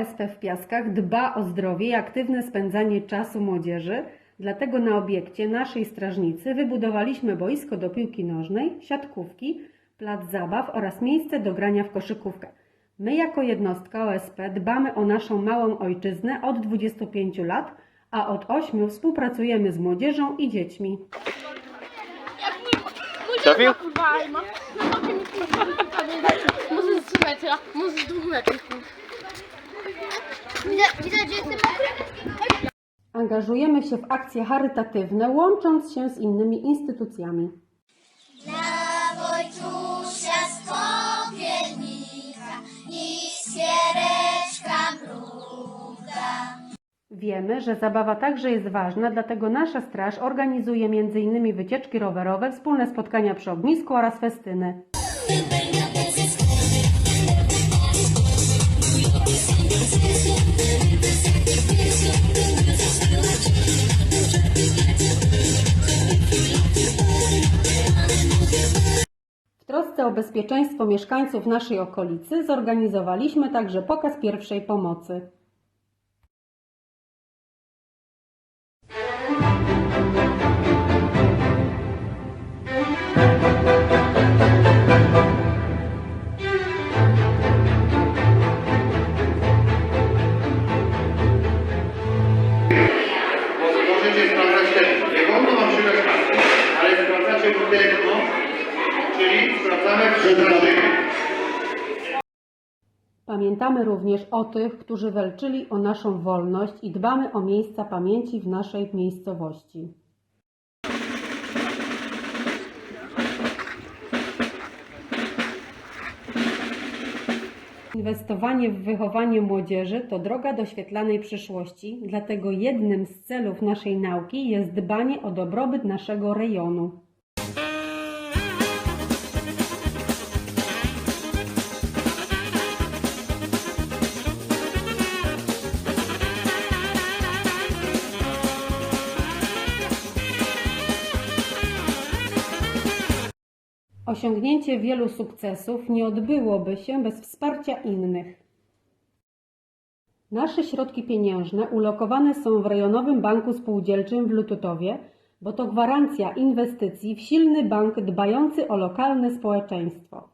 OSP w Piaskach dba o zdrowie i aktywne spędzanie czasu młodzieży, dlatego na obiekcie naszej strażnicy wybudowaliśmy boisko do piłki nożnej, siatkówki, plac zabaw oraz miejsce do grania w koszykówkę. My jako jednostka OSP dbamy o naszą małą ojczyznę od 25 lat, a od 8 współpracujemy z młodzieżą i dziećmi. Trafił? Kurwa, ma. No to mi kurwa Może z 3 metra, może z 2 metrów. Angażujemy się w akcje charytatywne, łącząc się z innymi instytucjami. Dla Wojczusia z. Wiemy, że zabawa także jest ważna, dlatego nasza straż organizuje m.in. wycieczki rowerowe, wspólne spotkania przy ognisku oraz festyny. Trosce o bezpieczeństwo mieszkańców naszej okolicy zorganizowaliśmy także pokaz pierwszej pomocy. Pamiętamy również o tych, którzy walczyli o naszą wolność i dbamy o miejsca pamięci w naszej miejscowości. Inwestowanie w wychowanie młodzieży to droga do świetlanej przyszłości, dlatego jednym z celów naszej nauki jest dbanie o dobrobyt naszego rejonu. Osiągnięcie wielu sukcesów nie odbyłoby się bez wsparcia innych. Nasze środki pieniężne ulokowane są w Rejonowym Banku Spółdzielczym w Lututowie, bo to gwarancja inwestycji w silny bank dbający o lokalne społeczeństwo.